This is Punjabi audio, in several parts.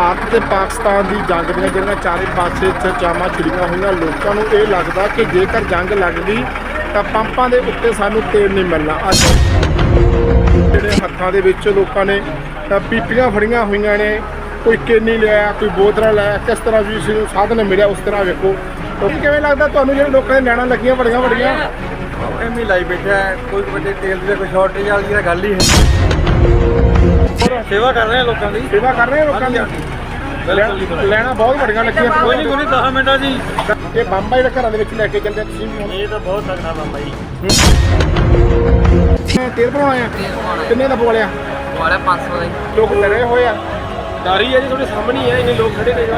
ਭਾਰਤ ਤੇ ਪਾਕਿਸਤਾਨ ਦੀ ਜੰਗ ਦੀਆਂ ਜਿਹੜੀਆਂ ਚਾਰੇ ਪਾਸੇ ਚਰਚਾਵਾਂ ਛਿੜੀਆਂ ਹੋਈਆਂ ਲੋਕਾਂ ਨੂੰ ਇਹ ਲੱਗਦਾ ਕਿ ਜੇਕਰ ਜੰਗ ਲੱਗਦੀ ਤਾਂ ਪੰਪਾਂ ਦੇ ਉੱਤੇ ਸਾਨੂੰ ਤੇਲ ਨਹੀਂ ਮਿਲਣਾ। ਅੱਜ ਜਿਹੜੇ ਹੱਥਾਂ ਦੇ ਵਿੱਚ ਲੋਕਾਂ ਨੇ ਅ, ਪੀਪੀਆਂ ਫੜੀਆਂ ਹੋਈਆਂ ਨੇ ਕੋਈ ਕੇਨੀ ਲਿਆ ਕੋਈ ਬੋਤਲਾਂ ਲਿਆ ਕਿਸ ਤਰ੍ਹਾਂ ਵੀ ਇਸ ਨੂੰ ਸਾਧਨ ਮਿਲਿਆ ਉਸ ਤਰ੍ਹਾਂ ਵੇਖੋ। ਕਿਉਂਕਿ ਕਿਵੇਂ ਲੱਗਦਾ ਤੁਹਾਨੂੰ ਜਿਹੜੇ ਲੋਕਾਂ ਦੇ ਲੈਣਾ ਲੱਗੀਆਂ ਬੜੀਆਂ ਬੜੀਆਂ ਐਵੇਂ ਲਾਈ ਬੈਠਾ ਕੋਈ ਵੱਡੇ ਤੇਲ ਦੀ ਕੋਈ ਸ਼ਾਰਟੇਜ ਵਾਲੀ ਗੱਲ ਹੀ ਹੈ। ਸੇਵਾ ਕਰ ਰਹੇ ਆ ਲੋਕਾਂ ਦੀ। ਸੇਵਾ ਕਰ ਰਹੇ ਆ ਲੋਕਾਂ ਦੀ। ਜੀ। ਲੈਣਾ ਬਹੁਤ ਬੜੀਆਂ ਲੱਗੀਆਂ। ਕੋਈ ਨਹੀਂ ਕੋਈ ਨਹੀਂ 10 ਮਿੰਟਾਂ ਜੀ। ਇਹ ਬੰਬਾ ਜਿਹੜੇ ਘਰਾਂ ਦੇ ਵਿੱਚ ਲੈ ਕੇ ਆ ਤੁਸੀਂ ਵੀ ਹੁਣ ਇਹ ਤਾਂ ਬਹੁਤ ਤਕੜਾ ਬੰਬਾ ਜੀ। ਇਹ ਤੇਲ ਭਰਾਉਣਾ ਆ? ਕਿੰਨੇ ਦਾ ਬੋਲਿਆ ਵਾਲਾ 500 ਦਾ ਜੀ। ਲੋਕ ਡਰੇ ਹੋਏ ਆ। ਡਾਰੀ ਹੈ ਜੀ ਤੁਹਾਡੇ ਸਾਹਮਣੇ ਹੀ ਹੈ ਇੰਨੇ ਲੋਕ ਖੜੇ ਨੇ ਜੀ।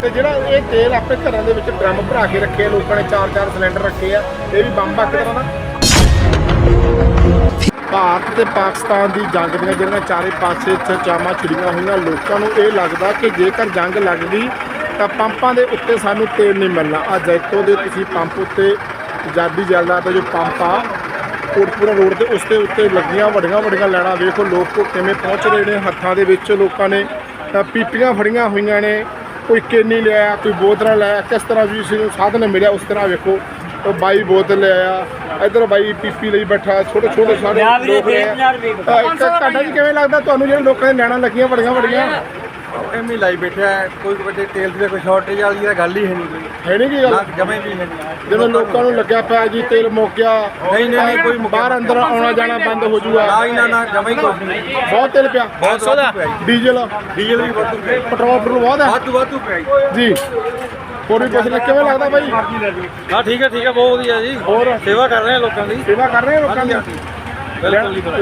ਤੇ ਜਿਹੜਾ ਇਹ ਤੇਲ ਆਪਣੇ ਘਰਾਂ ਦੇ ਵਿੱਚ ਡਰਮ ਭਰਾ ਕੇ ਰੱਖੇ ਆ ਲੋਕਾਂ ਨੇ ਚਾਰ ਚਾਰ ਸਿਲੰਡਰ ਰੱਖੇ ਆ ਇਹ ਵੀ ਬੰਬ ਆ ਇੱਕ ਤਰ੍ਹਾਂ ਦਾ। ਭਾਰਤ ਤੇ ਪਾਕਿਸਤਾਨ ਦੀ ਜੰਗ ਦੀਆਂ ਜਿਹੜੀਆਂ ਚਾਰੇ ਪਾਸੇ ਚਰਚਾਵਾਂ ਛਿੜੀਆਂ ਹੋਈਆਂ ਲੋਕਾਂ ਨੂੰ ਇਹ ਲੱਗਦਾ ਕਿ ਜੇਕਰ ਜੰਗ ਲੱਗ ਗਈ ਤਾਂ ਪੰਪਾਂ ਦੇ ਉੱਤੇ ਸਾਨੂੰ ਤੇਲ ਨਹੀਂ ਮਿਲਣਾ। ਆ ਜੈਤੋ ਦੇ ਤੁਸੀਂ ਪੰਪ ਉੱਤੇ ਆਜ਼ਾਦੀ ਜਲਦਾ ਦਾ ਜੋ ਪੰਪ ਆ ਕੋਟਪੁਰਾ ਰੋਡ ਤੇ ਉਸ ਦੇ ਉੱਤੇ ਲੱਗੀਆਂ ਵੱਡੀਆਂ ਵੱਡੀਆਂ ਲੈਣਾ। ਵੇਖੋ ਲੋਕ ਕਿਵੇਂ ਪਹੁੰਚ ਰਹੇ ਨੇ ਹੱਥਾਂ ਦੇ ਵਿੱਚ ਲੋਕਾਂ ਨੇ ਅ, ਪੀਪੀਆਂ ਫੜੀਆਂ ਹੋਈਆਂ ਨੇ। ਕੋਈ ਕੇਨੀ ਲਿਆ ਕੋਈ ਬੋਤਲਾਂ ਲਿਆ ਕਿਸ ਤਰ੍ਹਾਂ ਵੀ ਇਸ ਨੂੰ ਸਾਧਨ ਮਿਲਿਆ ਉਸ ਤਰ੍ਹਾਂ ਵੇਖੋ। ਉਹ ਬਾਈ ਬੋਤਲ ਲਿਆ ਇਧਰ ਬਾਈ ਪੀਪੀ ਲਈ ਬੈਠਾ ਛੋਟੇ ਛੋਟੇ ਸਾਰੇ ਲੋਕ ਨੇ ਤੁਹਾਡਾ ਜੀ ਕਿਵੇਂ ਲੱਗਦਾ? ਤੁਹਾਨੂੰ ਜਿਹੜੇ ਲੋਕਾਂ ਦੇ ਲੈਣਾ ਲੱਗੀਆਂ ਵੱਡੀਆਂ ਵੱਡੀਆਂ? ਐਵੇਂ ਲਾਈ ਬੈਠਾ ਹੈ, ਕੋਈ ਵੱਡੇ ਤੇਲ ਦੀ ਤਾਂ ਕੋਈ ਸ਼ਾਰਟੇਜ ਵਾਲੀ ਤਾਂ ਗੱਲ ਹੀ ਹੈ ਨਹੀਂ ਕੋਈ। ਹੈ ਨਹੀਂ ਕੀ ਗੱਲ? ਜਮੇ ਵੀ ਹੈ ਨਹੀਂ। ਜਿਵੇਂ ਲੋਕਾਂ ਨੂੰ ਲੱਗਿਆ ਪਿਆ ਜੀ ਤੇਲ ਮੁੱਕ ਗਿਆ ਨਹੀਂ, ਨਹੀਂ, ਨਹੀਂ, ਕੋਈ ਮੁੱਕਿਆ ਬਾਹਰ ਅੰਦਰ ਆਉਣਾ ਜਾਣਾ ਬੰਦ ਹੋ ਜੂਗਾ। ਨਾ ਨਾ ਨਾ ਜਮੇ ਹੀ ਕੁਛ ਨਹੀਂ। ਬਹੁਤ ਤੇਲ ਪਿਆ। ਬਹੁਤ ਵਾਧੂ ਪਿਆ ਜੀ। ਡੀਜ਼ਲ। ਡੀਜ਼ਲ ਵੀ ਵਾਧੂ ਪਿਆ। ਪੈਟਰੋਲ ਪੈਟਰੋਲ ਬਹੁਤ ਹੈ ਵਾਧੂ ਵਾਧੂ ਪਿਆ ਜੀ। ਹੋਰ ਵੀ ਪੁੱਛ ਲੈ ਕਿਵੇਂ ਲੱਗਦਾ ਬਾਈ? ਹਾਂ ਠੀਕ ਹੈ ਠੀਕ ਹੈ ਬਹੁਤ ਵਧੀਆ ਜੀ। ਹੋਰ? ਸੇਵਾ ਕਰ ਰਹੇ ਆ ਲੋਕਾਂ ਦੀ। ਸੇਵਾ ਕਰ ਰਹੇ ਲੋਕਾਂ ਦੀ।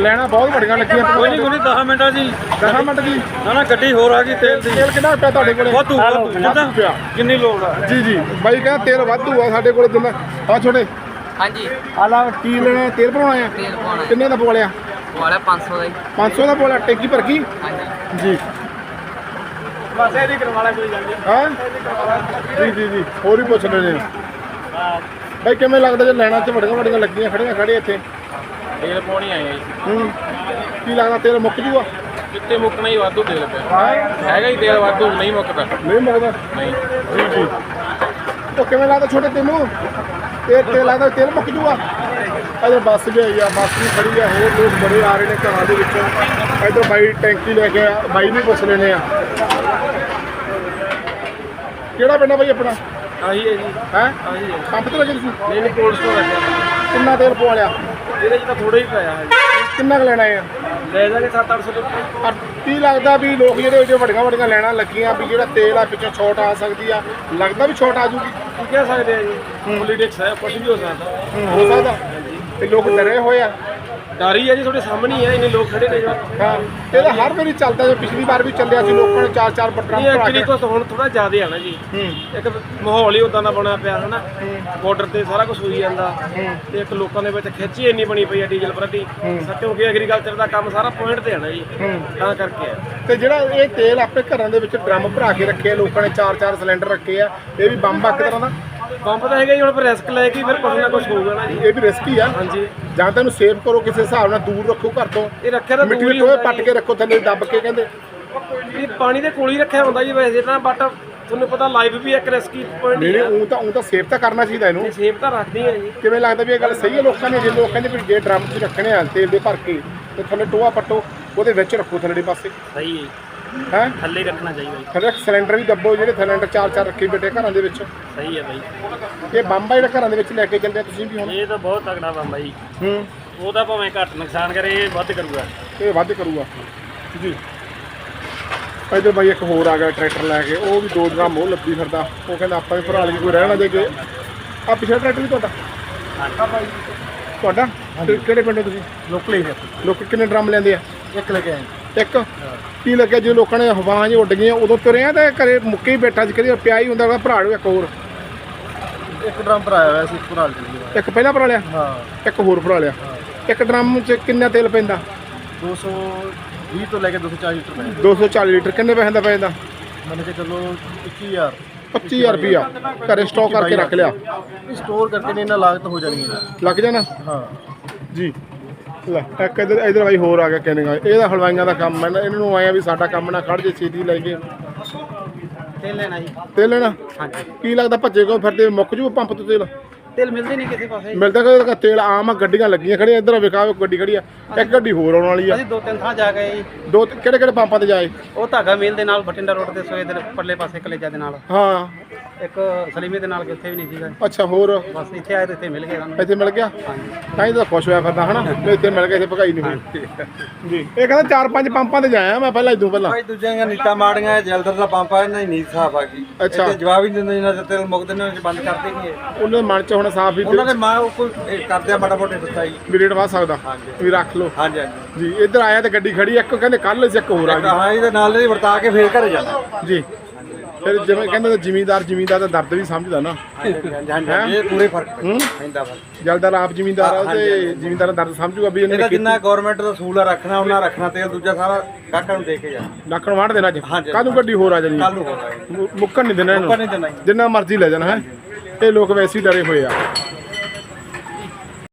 ਲੈਣਾ ਬਹੁਤ ਵੱਡੀਆਂ ਲੱਗੀਆਂ। ਕੋਈ ਨਹੀਂ ਕੋਈ ਨਹੀਂ 10 ਮਿੰਟਾਂ ਜੀ। 10 ਮਿੰਟ ਦੀ? ਨਾ ਨਾ ਗੱਡੀ ਹੋਰ ਆ ਗਈ ਤੇਲ ਦੀ। ਤੇਲ ਕਿੰਨਾ ਪਿਆ ਤੁਹਾਡੇ ਕੋਲੇ? ਵਾਧੂ ਵਾਧੂ। ਜਿੰਨੀ ਲੋੜ ਆ? ਜੀ ਜੀ। ਬਾਈ ਕਹਿੰਦਾ ਤੇਲ ਵਾਧੂ ਆ ਸਾਡੇ ਕੋਲ ਜਿੰਨਾ। ਆ ਛੋਟੇ। ਹਾਂਜੀ। ਆਲਾ ਕੀ ਲੈਣਾ? ਤੇਲ ਭਰਾਉਣਾ ਆ? ਤੇਲ ਪਾਉਣਾ ਕਿੰਨੇ ਦਾ ਬੋਲਿਆ ਵਾਲਾ 500 ਦਾ ਜੀ। 500 ਦਾ ਬੋਲਿਆ ਟੈਂਕੀ ਭਰ ਗਈ? ਹਾਂਜੀ। ਜੀ। ਬਸ ਇਹਦੀ ਕਰਵਾਲਾ ਕੋਈ ਗੱਲ ਨਹੀਂ ਹਾਂ? ਜੀ ਜੀ ਜੀ। ਹੋਰ ਵੀ ਪੁੱਛ ਲੈਣੇ ਆ। ਬਾਈ ਕਿਵੇਂ ਲੱਗਦਾ ਜੇ ਲੈਣਾ ਚ ਵੱਡੀਆਂ ਵੱਡੀਆਂ ਲੱਗੀਆਂ ਖੜੀਆਂ ਖੜੇ ਇੱਥੇ? ਤੇਲ ਪਾਉਣੀ ਆਏ ਜੀ। ਹੂੰ। ਕੀ ਲੱਗਦਾ ਤੇਲ ਮੁੱਕ ਜੂਗਾ? ਕਿੱਥੇ ਮੁੱਕਣਾ ਹੀ ਵਾਧੂ ਤੇਲ ਪਿਆ। ਹਾਂ? ਹੈਗਾ ਹੀ ਤੇਲ ਵਾਧੂ ਨਹੀਂ ਮੁੱਕਦਾ। ਨਹੀਂ ਮੁੱਕਦਾ? ਨਹੀਂ। ਜੀ ਜੀ। ਉਹ ਕਿਵੇਂ ਲੱਗਦਾ ਛੋਟੇ ਤੈਨੂੰ ਤੇ ਤੇਲ ਲੱਗਦਾ ਤੇਲ ਮੁੱਕ ਜੂਗਾ? ਅਜੇ ਬੱਸ ਵੀ ਆਈ ਆ ਬੱਸ ਵੀ ਖੜੀ ਆ ਹੋਰ ਲੋਕ ਬੜੇ ਆ ਰਹੇ ਨੇ ਘਰਾਂ ਦੇ ਵਿੱਚ। ਇਧਰ ਬਾਈ ਟੈਂਕੀ ਲੈ ਕੇ ਆ ਬਾਈ ਵੀ ਪੁੱਛ ਲੈਣੇ ਆ। ਕਿਹੜਾ ਪਿੰਡ ਆ ਬਾਈ ਆਪਣਾ? ਆਹੀ ਹੈ ਜੀ। ਹੈ? ਆਹੀ ਹੈ। ਪੰਪ ਤੇ ਲੱਗੇ ਤੁਸੀਂ? ਨਹੀਂ ਨਹੀਂ ਕੋਲਡ ਸਟੋਰ ਰੱਖਿਆ ਕਿੰਨਾ ਤੇਲ ਪਵਾ ਲਿਆ? ਇਹਦੇ ਚ ਤਾਂ ਥੋੜਾ ਹੀ ਪਿਆ ਹੈ। ਕਿੰਨਾ ਕੁ ਲੈਣਾ ਆ ਲੈ ਜਾਗੇ 7-800 ਰੁਪਏ ਪਰ ਕੀ ਲੱਗਦਾ ਵੀ ਲੋਕ ਜਿਹੜੇ ਜਿਹੜੇ ਵੱਡੀਆਂ ਵੱਡੀਆਂ ਲੈਣਾ ਲੱਗੀਆਂ ਵੀ ਜਿਹੜਾ ਤੇਲ ਆ ਪਿੱਛੋਂ ਛੋਟ ਆ ਸਕਦੀ ਆ। ਲੱਗਦਾ ਵੀ ਛੋਟ ਆ ਜੂਗੀ? ਕੀ ਕਹਿ ਸਕਦੇ ਆ ਜੀ? ਪੋਲੀਟਿਕਸ ਹੈ ਕੁਝ ਵੀ ਹੋ ਸਕਦਾ। ਹੋ ਸਕਦਾ। ਤੇ ਲੋਕ ਡਰੇ ਹੋਏ ਆ। ਡਾਰੀ ਹੈ ਜੀ ਤੁਹਾਡੇ ਸਾਹਮਣੇ ਹੀ ਹੈ ਇੰਨੇ ਲੋਕ ਖੜੇ ਨੇ ਜੀ। ਹਾਂ ਤੇ ਇਹਦਾ ਹਰ ਵਾਰੀ ਚੱਲਦਾ ਜੇ ਪਿਛਲੀ ਵਾਰ ਵੀ ਚੱਲਿਆ ਸੀ ਲੋਕਾਂ ਨੇ ਚਾਰ ਚਾਰ ਬੱਟਰਾਂ ਇਹ ਐਕਚੁਅਲੀ ਕੁਛ ਹੁਣ ਥੋੜਾ ਜ਼ਿਆਦਾ ਹੈ ਨਾ ਜੀ। ਇੱਕ ਮਾਹੌਲ ਹੀ ਉਦਾਂ ਦਾ ਬਣਿਆ ਪਿਆ ਹੈ। ਨਾ ਬਾਰਡਰ ਤੇ ਸਾਰਾ ਕੁਝ ਹੋਈ ਜਾਂਦਾ। ਤੇ ਇੱਕ ਲੋਕਾਂ ਦੇ ਵਿੱਚ ਖਿੱਚ ਹੀ ਇੰਨੀ ਬਣੀ ਪਈ ਹੈ ਡੀਜ਼ਲ ਪ੍ਰਤੀ। ਸੱਚੋ ਕਿ ਐਗਰੀਕਲਚਰ ਦਾ ਕੰਮ ਸਾਰਾ ਪੁਆਇੰਟ ਤੇ ਹੈ ਨਾ ਜੀ। ਤਾਂ ਕਰਕੇ ਹੈ। ਤੇ ਜਿਹੜਾ ਇਹ ਤੇਲ ਆਪਣੇ ਘਰਾਂ ਦੇ ਵਿੱਚ ਡਰਮ ਭਰਾ ਕੇ ਰੱਖੇ ਲੋਕਾਂ ਨੇ ਚਾਰ ਚਾਰ ਸਿਲੰਡਰ ਰੱਖੇ ਆ ਇਹ ਵੀ ਬੰਬ ਇੱਕ ਤਰ੍ਹਾਂ ਦਾ। ਪੰਪ ਤਾਂ ਹੈਗਾ ਜੀ ਹੁਣ ਪਰ ਰਿਸਕ ਲੈ ਕੇ ਹੀ ਫਿਰ ਕੁਝ ਨਾ ਕੁਝ ਹੋਊਗਾ ਨਾ ਜੀ। ਇਹ ਵੀ ਰਿਸਕੀ ਆ। ਹਾਂਜੀ। ਜਾਂ ਤਾਂ ਇਹਨੂੰ ਸੇਵ ਕਰੋ ਕਿਸੇ ਹਿਸਾਬ ਨਾਲ ਦੂਰ ਰੱਖੋ ਘਰ ਤੋਂ। ਇਹ ਰੱਖਿਆ ਤਾਂ ਮਿੱਟੀ ਦੇ ਟੋਏ ਪੱਟ ਕੇ ਰੱਖੋ ਥੱਲੇ ਦੱਬ ਕੇ ਕਹਿੰਦੇ। ਇਹ ਪਾਣੀ ਦੇ ਕੋਲ ਹੀ ਰੱਖਿਆ ਹੁੰਦਾ ਜੀ ਵੈਸੇ ਤਾਂ ਬਟ ਤੁਹਾਨੂੰ ਪਤਾ ਲਾਈਵ ਵੀ ਇੱਕ ਰਿਸਕੀ ਪੁਆਇੰਟ ਨਹੀਂ ਉਹ ਤਾਂ ਉਹ ਤਾਂ ਸੇਵ ਤਾਂ ਕਰਨਾ ਚਾਹੀਦਾ ਇਹਨੂੰ। ਸੇਫ ਤਾਂ ਰੱਖਦੀ ਹੈ ਜੀ। ਕਿਵੇਂ ਲੱਗਦਾ ਵੀ ਇਹ ਗੱਲ ਸਹੀ ਹੈ ਲੋਕਾਂ ਨੇ? ਜੇ ਲੋਕ ਕਹਿੰਦੇ ਵੀ ਜੇ ਡਰਮ 'ਚ ਰੱਖਣੇ ਆ ਤੇਲ ਦੇ ਭਰ ਕੇ ਤੇ ਥੱਲੇ ਟੋਆ ਪੱਟੋ ਉਹਦੇ ਵਿੱਚ ਰੱਖੋ ਥੱਲੇ ਪਾਸੇ। ਸਹੀ ਹੈ ਹੈ? ਥੱਲੇ ਹੀ ਰੱਖਣਾ ਚਾਹੀਦਾ ਜੀ। ਥੱਲੇ ਸਿਲੰਡਰ ਵੀ ਦੱਬੋ ਜਿਹੜੇ ਸਿਲੰਡਰ ਚਾਰ ਚਾਰ ਰੱਖੇ ਬੈਠੇ ਘਰਾਂ ਦੇ ਵਿੱਚ। ਸਹੀ ਹੈ ਬਾਈ। ਇਹ ਬੰਬ ਆ ਜਿਹੜਾ ਘਰਾਂ ਦੇ ਵਿੱਚ ਲੈ ਕੇ ਚੱਲਦੇ ਆ ਤੁਸੀਂ ਵੀ ਹੁਣ? ਇਹ ਤਾਂ ਬਹੁਤ ਤਗੜਾ ਬੰਬਾ ਜੀ। ਹੂੰ। ਉਹ ਤਾਂ ਭਾਵੇਂ ਘੱਟ ਨੁਕਸਾਨ ਕਰੇ ਇਹ ਵੱਧ ਕਰੂਗਾ। ਇਹ ਵੱਧ ਕਰੂਗਾ। ਜੀ। ਇਧਰ ਬਾਈ ਇੱਕ ਹੋਰ ਆ ਗਿਆ ਟਰੈਕਟਰ ਲੈ ਕੇ। ਉਹ ਵੀ ਦੋ ਡਰਮ ਉਹ ਲੱਭੀ ਫਿਰਦਾ। ਉਹ ਕਹਿੰਦਾ ਆਪਾਂ ਵੀ ਭਰਾ ਲਈ ਕੋਈ ਰਹਿਣਾ ਦੇ ਕੇ ਆ ਪਿਛਲਾ ਟਰੈਕਟਰ ਵੀ ਤੁਹਾਡਾ? ਤੁਹਾਡਾ? ਤੇ ਕਿਹੜੇ ਪਿੰਡੋਂ ਤੁਸੀਂ? ਲੋਕਲ ਹੀ ਹੈ ਲੋਕ ਕਿੰਨੇ ਡਰਮ ਲੈਂਦੇ ਆ? ਇੱਕ ਲੈ ਕੇ ਆਏ। ਇੱਕ ਕੀ ਲੱਗਿਆ ਜੇ ਲੋਕਾਂ ਨੇ ਹਵਾਂ 'ਚ ਉੱਡ ਗਈਆਂ ਉਦੋਂ ਤੁਰਿਆ ਤੇ ਘਰੇ ਮੁੱਕੇ ਹੀ ਬੈਠਾ ਸੀ ਕਦੇ ਪਿਆ ਹੀ ਹੁੰਦਾ ਉਹਦਾ ਭਰਾ ਨੂੰ ਇੱਕ ਹੋਰ। ਇੱਕ ਡਰਮ ਭਰਾਇਆ ਹੋਇਆ ਸੀ ਭਰਾ ਲਈ ਇੱਕ ਪਹਿਲਾਂ ਭਰਾ ਲਿਆ? ਹਾਂ। ਇੱਕ ਹੋਰ ਭਰਾ ਲਿਆ। ਇੱਕ ਡਰਮ 'ਚ ਕਿੰਨਾ ਤੇਲ ਪੈਂਦਾ? 220 ਤੋਂ ਲੈ ਕੇ 240 ਲੀਟਰ ਪੈ 240 ਲੀਟਰ ਕਿੰਨੇ ਪੈਸੇ ਦਾ ਪੈਂਦਾ? ਮੰਨ ਕੇ ਚੱਲੋ 21000 25000 ਰੁਪਿਆ ਘਰੇ ਸਟਾਕ ਕਰਕੇ ਰੱਖ ਲਿਆ। ਸਟੋਰ ਕਰਕੇ ਨੇ ਇਹਨਾਂ ਲਾਗਤ ਹੋ ਜਾਣੀ ਹੈ। ਲੱਗ ਜਾਣਾ? ਹਾਂ। ਜੀ। ਲੈ ਇੱਕ ਇਧਰ ਇਧਰ ਬਾਈ ਹੋਰ ਆ ਗਿਆ ਕਿੰਨੇਗਾ ਇਹਦਾ ਹਲਵਾਈਆਂ ਦਾ ਕੰਮ ਹੈ ਨਾ ਇਹਨਾਂ ਨੂੰ ਆਇਆ ਵੀ ਸਾਡਾ ਕੰਮ ਨਾ ਖੜ ਜੇ ਛੇਤੀ ਲੈ ਕੇ। ਤੇਲ ਲੈਣਾ ਜੀ। ਤੇਲ ਲੈਣਾ? ਹਾਂਜੀ। ਕੀ ਲੱਗਦਾ ਭੱਜੇ ਕੋ ਫਿਰਦੇ ਮੁੱਕ ਜੂ ਪੰਪ ਤੋਂ ਤੇਲ? ਤੇਲ ਮਿਲਦੇ ਨਹੀਂ ਕਿਸੇ ਪਾਸੇ। ਮਿਲਦਾ ਕਿ ਤੇਲ ਆਮ ਆ ਗੱਡੀਆਂ ਲੱਗੀਆਂ ਖੜੀਆਂ ਇਧਰ ਵਿਕਾਵੇ ਗੱਡੀ ਖੜੀ ਆ ਇੱਕ ਗੱਡੀ ਹੋਰ ਆਉਣ ਵਾਲੀ ਆ। ਅਸੀਂ ਦੋ ਤਿੰਨ ਥਾਂ ਜਾ ਗਏ ਜੀ। ਦੋ ਕਿਹੜੇ ਕਿਹੜੇ ਪੰਪਾਂ ਤੇ ਜਾਏ? ਉਹ ਧਾਗਾ ਮੇਲ ਦੇ ਨਾਲ ਬਠਿੰਡਾ ਰੋਡ ਤੇ ਸੋਏ ਦੇ ਪਰਲੇ ਪਾਸੇ ਕਲੇਜਾ ਦੇ ਨਾਲ। ਹਾਂ। ਇੱਕ ਸਲੀਮੇ ਦੇ ਨਾਲ ਕਿ ਉੱਥੇ ਵੀ ਨਹੀਂ ਸੀਗਾ। ਅੱਛਾ ਹੋਰ? ਬਸ ਇੱਥੇ ਆਏ ਤੇ ਇੱਥੇ ਮਿਲ ਗਏ ਸਾਨੂੰ। ਇੱਥੇ ਮਿਲ ਗਿਆ? ਤਾਂ ਹੀ ਤਾਂ ਖੁਸ਼ ਹੋਇਆ ਫਿਰਦਾ ਹਨਾ? ਵੀ ਇੱਥੇ ਮਿਲ ਗਿਆ ਇੱਥੇ ਭਗਾਈ ਨਹੀਂ ਹੋਈ। ਜੀ। ਇਹ ਕਹਿੰਦਾ ਚਾਰ ਪੰਜ ਪੰਪਾਂ ਤੇ ਜਾਇਆ ਮੈਂ ਪਹਿਲਾਂ ਇਦੋਂ ਪਹਿਲਾਂ। ਭਾਈ ਦੂਜਿਆਂ ਦੀਆਂ ਨੀਤਾਂ ਮਾੜੀਆਂ ਜਲਦਰ ਦਾ ਪੰਪ ਆ ਇਹਨਾਂ ਦੀ ਨੀਤ ਸਾਫ਼ ਆ ਗਈ। ਅੱਛਾ। ਜਵਾਬ ਹੀ ਨਹੀਂ ਦਿੰਦੇ ਇਹਨਾਂ ਦੇ ਤੇਲ ਮੁੱਕਦੇ ਨੇ ਬੰਦ ਕਰ ਦੇਣਗੇ। ਉਹਨਾਂ ਦੇ ਮਨ 'ਚ ਹੁਣ ਸਾਫ਼ ਵੀ ਉਹਨਾਂ ਦੇ ਮਾਂ ਉਹ ਕੋਈ ਇਹ ਕਰਦੇ ਆ ਮਾੜਾ ਮੋਟੇ ਦਿੱਤਾ ਜੀ। ਵੀ ਰੇਟ ਵੱਧ ਸਕਦਾ ਵੀ ਰੱਖ ਲਓ। ਹਾਂਜੀ ਹਾਂਜੀ। ਜੀ ਇੱਧਰ ਆਇਆ ਤੇ ਗੱਡੀ ਖੜੀ ਇੱਕ ਕਹਿੰਦੇ ਕੱਲ ਇੱਕ ਹੋਰ ਆ ਇੱਕ ਹਾਂ ਇਹਦੇ ਨਾਲ ਹੀ ਵਰਤਾ ਕੇ ਫੇਰ ਘਰੇ ਜਾਣਾ ਗਈ ਜੀ। ਫਿਰ ਜਿਵੇਂ ਕਹਿੰਦੇ ਜ਼ਿਮੀਂਦਾਰ ਜ਼ਿਮੀਂਦਾਰ ਦਾ ਦਰਦ ਵੀ ਸਮਝਦਾ ਨਾ। ਹਾਂਜੀ ਹਾਂਜੀ ਇਹ ਪੂਰੇ ਫ਼ਰਕ ਪੈਂਦਾ ਫ਼ਰਕ। ਜਲਦਾਰ ਆਪ ਜ਼ਿਮੀਂਦਾਰ ਆ ਤੇ ਜ਼ਿਮੀਂਦਾਰ ਦਾ ਦਰਦ ਸਮਝੂਗਾ ਵੀ ਇਹਨੇ ਇਹਦਾ ਜਿੰਨਾ ਗਵਰਨਮੈਂਟ ਦਾ ਸੂਲ ਆ ਰੱਖਣਾ ਉਹਨਾਂ ਰੱਖਣਾ ਤੇਲ ਦੂਜਾ ਸਾਰਾ ਕਾਕਾਂ ਨੂੰ ਦੇ ਕੇ ਜਾਣਾ। ਲੱਖਣ ਵਾੜ ਦੇਣਾ ਅੱਜ। ਹਾਂਜੀ। ਕਾਹਨੂੰ ਗੱਡੀ ਹੋਰ ਆ ਜਾਣੀ। ਕੱਲ ਨੂੰ ਹੋਣਾ ਮੁ- ਮੁੱਕਣ ਨਹੀਂ ਦੇਣਾ ਨਹੀਂ ਇਹਨੂੰ ਦੇਣਾ ਜੀ। ਜਿੰਨਾ ਮਰਜ਼ੀ ਲੈ ਜਾਣਾ ਹੈ? ਇਹ ਲੋਕ ਵੈਸੇ ਹੀ ਡਰੇ ਹੋਏ ਆ।